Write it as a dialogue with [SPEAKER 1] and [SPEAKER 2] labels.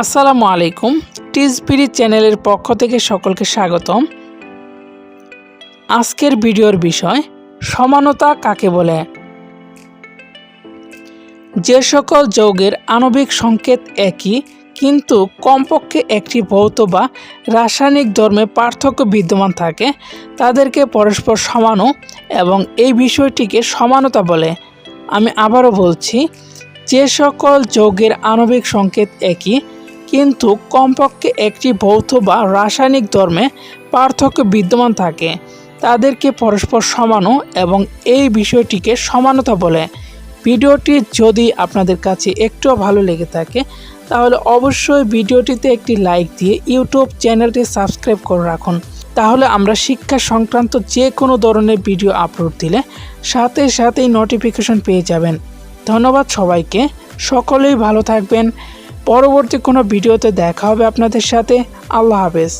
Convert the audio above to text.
[SPEAKER 1] আসসালামু আলাইকুম। টিজপিরি চ্যানেলের পক্ষ থেকে সকলকে স্বাগতম। আজকের ভিডিওর বিষয়, সমানতা কাকে বলে? যে সকল যৌগের আণবিক সংকেত একই, কিন্তু কমপক্ষে একটি ভৌত বা রাসায়নিক ধর্মে পার্থক্য বিদ্যমান থাকে, তাদেরকে পরস্পর সমানু এবং এই বিষয়টিকে সমানতা বলে। আমি আবারও বলছি, যে সকল যৌগের আণবিক সংকেত একই কিন্তু কমপক্ষে একটি ভৌত বা রাসায়নিক ধর্মে পার্থক্য বিদ্যমান থাকে। তাদেরকে পরস্পর সমানু এবং এই বিষয়টিকে সমানতা বলে। ভিডিওটি যদি আপনাদের কাছে একটুও ভালো লেগে থাকে, তাহলে অবশ্যই ভিডিওটিতে একটি লাইক দিয়ে ইউটিউব চ্যানেলটি সাবস্ক্রাইব করে রাখুন। তাহলে আমরা শিক্ষা সংক্রান্ত যে কোনো ধরনের ভিডিও আপলোড দিলে সাথে সাথেই নোটিফিকেশন পেয়ে যাবেন। ধন্যবাদ সবাইকে। সকলেই ভালো থাকবেন। পরবর্তী কোনো ভিডিওতে দেখা হবে আপনাদের সাথে। আল্লাহ হাফেজ।